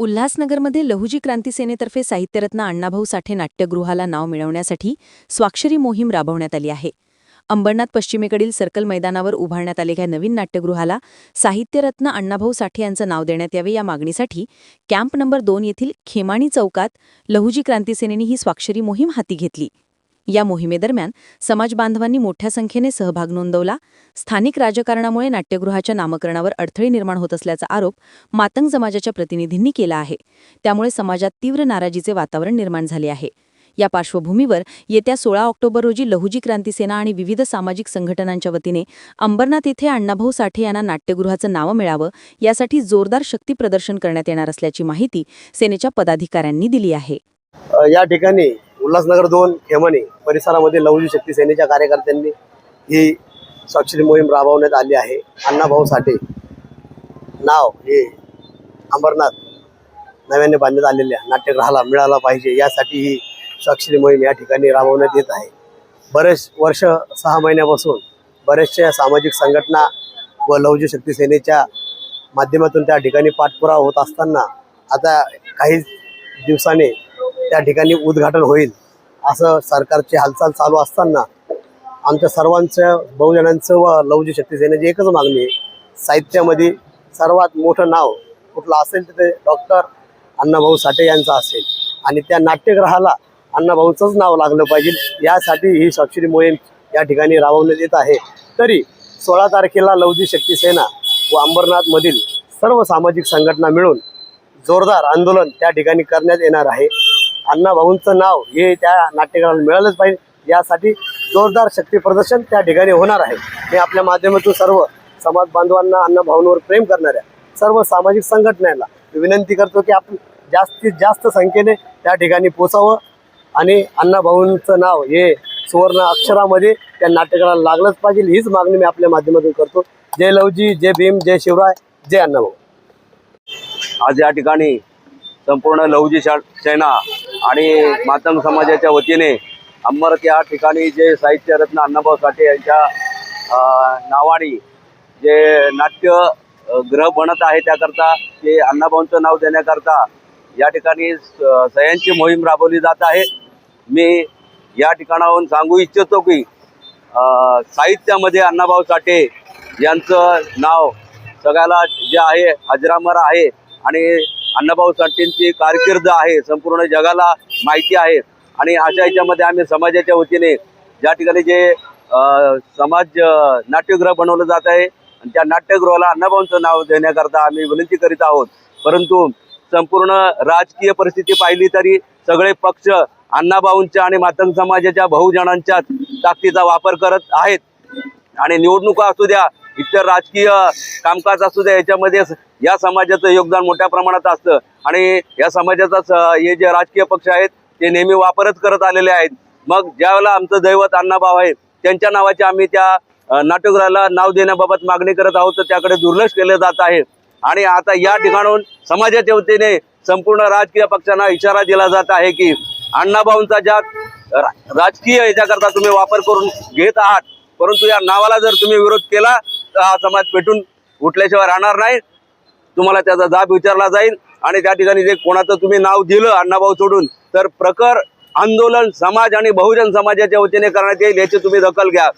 उल्हासनगरमध्ये लहुजी क्रांती सेनेतर्फे साहित्यरत्न अण्णाभाऊ साठे नाट्यगृहाला नाव मिळवण्यासाठी स्वाक्षरी मोहीम राबवण्यात आली आहे. अंबरनाथ पश्चिमेकडील सर्कल मैदानावर उभारण्यात आलेल्या नवीन नाट्यगृहाला साहित्यरत्न अण्णाभाऊ साठे यांचं नाव देण्यात यावे या मागणीसाठी कॅम्प नंबर दोन येथील खेमाणी चौकात लहुजी क्रांती सेनेनी ही स्वाक्षरी मोहीम हाती घेतली. या मोहिमेदरम्यान समाज बांधवांनी मोठ्या संख्येने सहभाग नोंदवला. स्थानिक राजकारणामुळे नाट्यगृहाच्या नामकरणावर अडथळे निर्माण होत असल्याचा आरोप मातंग समाजाच्या प्रतिनिधींनी केला आहे. त्यामुळे समाजात तीव्र नाराजीचे वातावरण निर्माण झाले आहे. या पार्श्वभूमीवर येत्या सोळा ऑक्टोबर रोजी लहुजी क्रांती सेना आणि विविध सामाजिक संघटनांच्या वतीने अंबरनाथ येथे अण्णाभाऊ साठे यांना नाट्यगृहाचं नाव मिळावं यासाठी जोरदार शक्ती प्रदर्शन करण्यात येणार असल्याची माहिती सेनेच्या पदाधिकाऱ्यांनी दिली आहे. या ठिकाणी उल्हासनगर दोन खेमणी परिसरामध्ये लवजी शक्ती सेनेच्या कार्यकर्त्यांनी ही स्वाक्षरी मोहीम राबवण्यात आली आहे. अण्णाभाऊ साठे नाव हे अंबरनाथ नव्याने बांधण्यात आलेल्या नाट्यगृहाला मिळाला पाहिजे यासाठी ही स्वाक्षरी मोहीम या ठिकाणी राबवण्यात येत आहे. बरेच वर्ष सहा महिन्यापासून बरेचशा सामाजिक संघटना व लवजी शक्ती सेनेच्या माध्यमातून त्या ठिकाणी पाठपुरावा होत असताना आता काही दिवसाने त्या ठिकाणी उद्घाटन होईल असं सरकारची हालचाल चालू असताना आमच्या सर्वांचं बहुजनांचं व लवजी शक्तीसेनेची एकच मागणी आहे. साहित्यामध्ये सर्वात मोठं नाव कुठलं असेल तर ते डॉक्टर अण्णाभाऊ साठे यांचं असेल. आणि त्या नाट्यग्रहाला अण्णाभाऊचंच नाव लागलं पाहिजे. यासाठी ही स्वाक्षरी मोहीम या ठिकाणी राबवण्यात येत आहे. तरी सोळा तारखेला लवजी शक्ती सेना व अंबरनाथमधील सर्व सामाजिक संघटना मिळून जोरदार आंदोलन त्या ठिकाणी करण्यात येणार आहे. अण्णाभाऊंचं नाव हे त्या नाट्यकाराला मिळालंच पाहिजे. यासाठी जोरदार शक्ती प्रदर्शन त्या ठिकाणी होणार आहे. मी आपल्या माध्यमातून सर्व समाज बांधवांना अण्णाभाऊंवर प्रेम करणाऱ्या सर्व सामाजिक संघटनांना विनंती करतो की आपण जास्तीत जास्त संख्येने त्या ठिकाणी पोचावं आणि अण्णाभाऊंचं नाव हे सुवर्ण अक्षरामध्ये त्या नाट्यकाला लागलंच पाहिजे. हीच मागणी मी आपल्या माध्यमातून करतो. जय लवजी जय भीम जय शिवराय जय अण्णाभाऊ आज या ठिकाणी संपूर्ण लवजी सेना आणि मातंग समाजाच्या वतीने अंबरत या ठिकाणी जे साहित्यरत्न अण्णाभाऊ साठे यांच्या नावाने जे नाट्य ग्रह बनत आहे त्याकरता ते अण्णाभाऊंचं नाव देण्याकरता या ठिकाणी स- सह्यांची मोहीम राबवली जात आहे. मी या ठिकाणाहून सांगू इच्छितो की साहित्यामध्ये अण्णाभाऊ साठे यांचं नाव सगळ्याला जे आहे हजरामर आहे आणि अण्णाभाऊ साठेंची कारकीर्द आहे संपूर्ण जगाला माहिती आहे. आणि अशा याच्यामध्ये आम्ही समाजाच्या वतीने ज्या ठिकाणी जे समाज नाट्यगृह बनवलं जात आहे आणि त्या नाट्यगृहाला अण्णाभाऊंचं नाव देण्याकरता आम्ही विनंती करीत आहोत. परंतु संपूर्ण राजकीय परिस्थिती पाहिली तरी सगळे पक्ष अण्णाभाऊंच्या आणि मातंग समाजाच्या बहुजनांच्या ताकदीचा वापर करत आहेत. आणि निवडणुका असू द्या इतर राजकीय कामकाज असू द्या याच्यामध्ये या समाजाचं योगदान मोठ्या प्रमाणात असतं. आणि या समाजाचा स- हे जे राजकीय पक्ष आहेत ते नेहमी वापरच करत आलेले आहेत. मग ज्यावेळेला आमचं दैवत अण्णाभाऊ आहे त्यांच्या नावाचे आम्ही त्या अ, नाट्यगृहाला नाव देण्याबाबत मागणी करत आहोत तर त्याकडे दुर्लक्ष केलं जात आहे. आणि आता या ठिकाणून समाजाच्या वतीने संपूर्ण राजकीय पक्षांना इशारा दिला जात आहे की अण्णाभाऊंचा ज्या राजकीय याच्याकरता तुम्ही वापर करून घेत आहात परंतु या नावाला जर तुम्ही विरोध केला हा समाज पेटून उठल्याशिवाय राहणार नाही. तुम्हाला त्याचा जाब विचारला जाईल आणि त्या ठिकाणी जे कोणाचं तुम्ही नाव दिलं अण्णाभाऊ सोडून तर प्रखर आंदोलन समाज आणि बहुजन समाजाच्या वतीने करण्यात येईल याची तुम्ही दखल घ्या.